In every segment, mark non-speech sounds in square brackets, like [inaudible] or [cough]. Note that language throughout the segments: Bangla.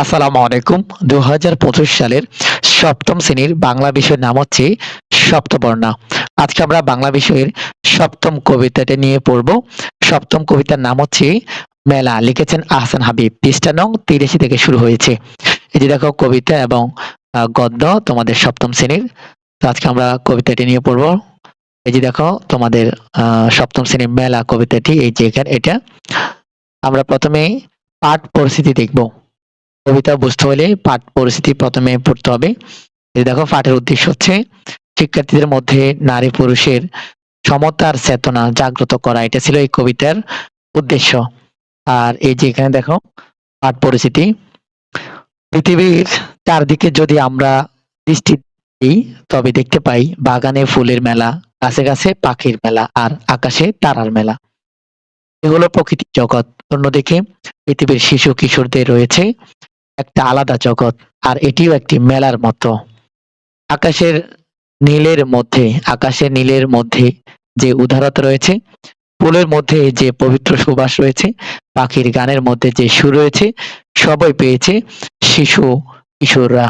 আসসালামু আলাইকুম। দু হাজার পঁচিশ সালের সপ্তম শ্রেণির বাংলা বিষয়ের নাম হচ্ছে সপ্তবর্ণা। আজকে আমরা বাংলা বিষয়ের সপ্তম কবিতাটি নিয়ে পড়ব। সপ্তম কবিতার নাম হচ্ছে মেলা, লিখেছেন আহসান হাবিব। পৃষ্ঠা নং তিরাশি থেকে শুরু হয়েছে। এই যে দেখো কবিতা এবং গদ্য তোমাদের সপ্তম শ্রেণির। আজকে আমরা কবিতাটি নিয়ে পড়ব। এই যে দেখো তোমাদের সপ্তম শ্রেণির মেলা কবিতাটি, এই যে এখানে এটা। আমরা প্রথমে পাঠ পরিস্থিতি দেখব। কবিতা বুঝতে হলে পাঠ পরিস্থিতি প্রথমে পড়তে হবে। দেখো, পাঠের উদ্দেশ্য হচ্ছে শিক্ষার্থীদের মধ্যে নারী পুরুষের সমতার চেতনা জাগ্রত করা। এটা ছিল এই কবিতার উদ্দেশ্য। আর এই যে এখানে দেখো, পাঠ পরিস্থিতি। পৃথিবীর চারদিকে যদি আমরা দৃষ্টি দিই, তবে দেখতে পাই বাগানে ফুলের মেলা, গাছে গাছে পাখির মেলা, আর আকাশে তারার মেলা। এগুলো প্রকৃতির জগৎ। অন্যদিকে পৃথিবীর শিশু কিশোরদের রয়েছে একটা আলাদা জগৎ, আর এটিও একটি মেলার মতো। আকাশের নীলের মধ্যে, আকাশের নীলের মধ্যে যে উদারতা রয়েছে, ফুলের মধ্যে যে পবিত্র সুবাস রয়েছে, পাখির গানের মধ্যে যে সুর রয়েছে, সবই পেয়েছে শিশু, কিশোররা।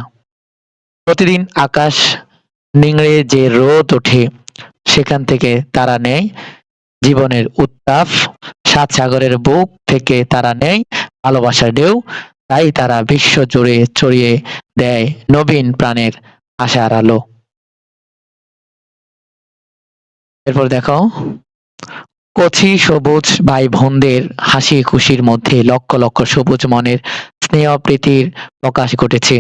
প্রতিদিন আকাশ নিংড়ে যে রোদ ওঠে, সেখান থেকে তারা নেয় জীবনের উত্তাপ। সাত সাগরের বুক থেকে তারা নেয় ভালোবাসার ঢেউ। তাই তারা বিশ্ব জুড়ে ছড়িয়ে দেয় নবীন প্রাণের আশার আলো। এরপর দেখো, কচি সবুজ ভাই বোনদের হাসি খুশির মধ্যে লক্ষ লক্ষ সবুজ মনের স্নেহ প্রীতির প্রকাশ ঘটেছে।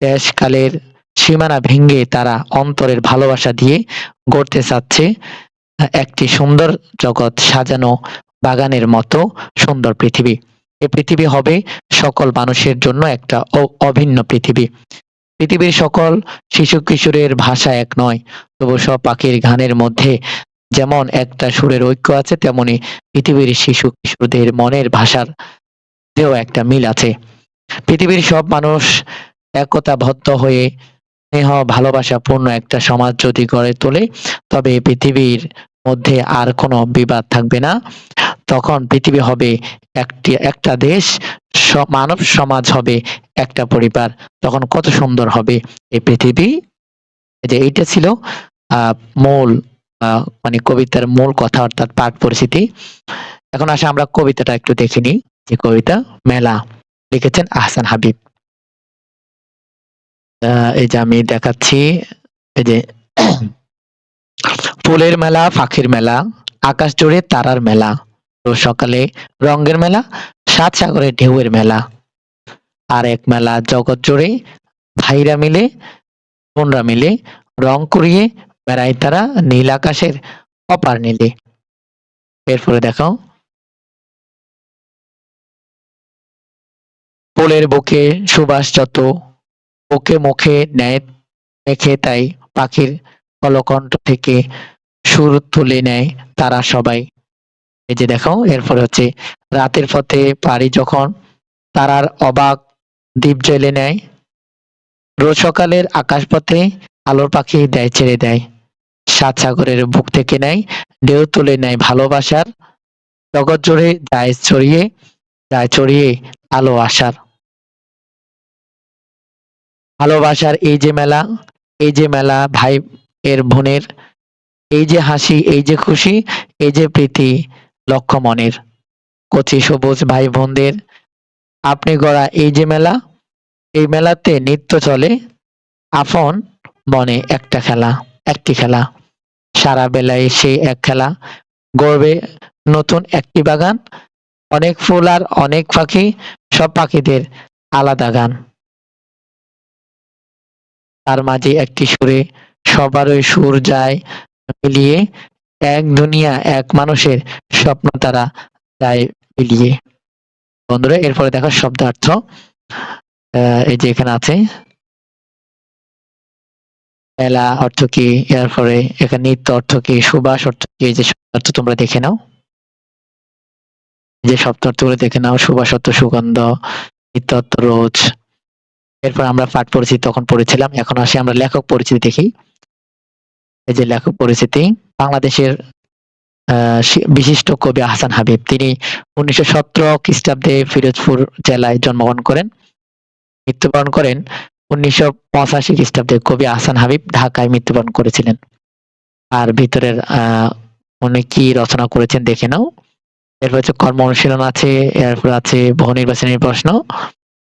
দেশকালের সীমানা ভেঙে তারা অন্তরের ভালোবাসা দিয়ে গড়তে চাচ্ছে, একটি সুন্দর জগৎ সাজানো বাগানের মতো সুন্দর পৃথিবী। এই পৃথিবী হবে সকল মানুষের জন্য একটা অভিন্ন পৃথিবী। পৃথিবীর সকল শিশু কিশোরের ভাষা এক নয়, তবু সব পাখির গানের মধ্যে যেমন একটা সুরের ঐক্য আছে, তেমনি পৃথিবীর শিশু কিশোরদের মনের ভাষার তেও একটা মিল আছে। পৃথিবীর সব মানুষ একতা একতাবদ্ধ হয়ে স্নেহ, ভালোবাসা, পূর্ণ একটা সমাজ যদি গড়ে তোলে, তবে পৃথিবীর মধ্যে আর কোনো বিবাদ থাকবে না। তখন পৃথিবী হবে একটি, একটা দেশ মানব সমাজ হবে একটা পরিবার। তখন কত সুন্দর হবে এই পৃথিবী। যে এইটা ছিল মূল মানে কবিতার মূল কথা অর্থাৎ পাঠ পরিস্থিতি এখন আসে আমরা কবিতাটা একটু দেখে নিই। যে কবিতা মেলা, লিখেছেন আহসান হাবিব। এই যে আমি দেখাচ্ছি, এই যে [clears throat] ফুলের মেলা, ফাঁকির মেলা, আকাশ জুড়ে তারার মেলা। সকালে রঙের মেলা, সাত সাগরে ঢেউয়ের মেলা। আর এক মেলা জগৎ জুড়ে ভাইরা মিলে, বোনরা মিলে রং করিয়ে বেড়ায় তারা নীল আকাশের অপার নীলে। এরপরে দেখো ফুলের বুকে সুবাস যত, বুকে মুখে নেয় মেখে তাই পাখির কলকণ্ঠ থেকে সুর তুলে নেয় তারা সবাই। এই যে দেখো, এরপরে হচ্ছে রাতের পথে পারি যখন তারার অবাক দ্বীপ জ্বেলে নেয়, রোজ সকালের আকাশপথে আলোর পাখি দেয় ছেড়ে দেয়, সাত সাগরের বুক থেকে নেয়, ঢেউ তুলে নেয় ভালোবাসার, জগৎ জুড়ে যায় ছড়িয়ে যায় ছড়িয়ে আলো আসার। ভালোবাসার এই যে মেলা, এই যে মেলা ভাই এর বোনের, এই যে হাসি, এই যে খুশি, এই যে প্রীতি লক্ষ মনের কচি সবুজ ভাই বোনদের আপনি গড়া এই যে মেলা, এই মেলাতে নৃত্য চলে আপন মনে একটা খেলা, একটি খেলা। সারা বেলায় সেই এক খেলা, গড়বে নতুন একটি বাগান, অনেক ফুল আর অনেক পাখি, সব পাখিদের আলাদা গান। তার মাঝে একটি সুরে সবারই সুর যায়, মিলিয়ে এক দুনিয়া, এক মানুষের স্বপ্ন তারা যায় মিলিয়ে বন্ধুরা, এরপরে দেখো শব্দার্থ এই যে এখানে আছে। মেলা অর্থ কি? এরপরে এখানে নিত্য অর্থ কি? সুবাস অর্থ কি? এই যে শব্দার্থ তোমরা দেখে নাও। যে শব্দার্থগুলো দেখে নাও, সুবাস অর্থ সুগন্ধ, নিত্য অর্থ রোজ। এরপর আমরা পাঠ পরিচিতি তখন পড়েছিলাম, এখন আসি, আমরা লেখক পরিচিতি দেখি। এই যে লেখক পরিচিতি, বাংলাদেশের বিশিষ্ট কবি আহসান হাবিব। তিনি উনিশশো সতেরো খ্রিস্টাব্দে ফিরোজপুর জেলায় জন্মগ্রহণ করেন। মৃত্যুবরণ করেন উনিশশো পঁচাশি খ্রিস্টাব্দে। কবি আহসান হাবিব ঢাকায় মৃত্যুবরণ করেছিলেন। আর ভিতরের, আহ, উনি কি রচনা করেছেন দেখে নাও। এরপর হচ্ছে কর্ম অনুশীলন আছে, এরপর আছে বহু নির্বাচনী প্রশ্ন,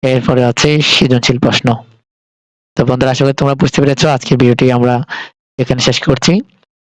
এরপরে আছে সৃজনশীল প্রশ্ন। তো বন্ধুরা, আশা করি তোমরা বুঝতে পেরেছ। আজকের ভিডিওটি আমরা এখানে শেষ করছি।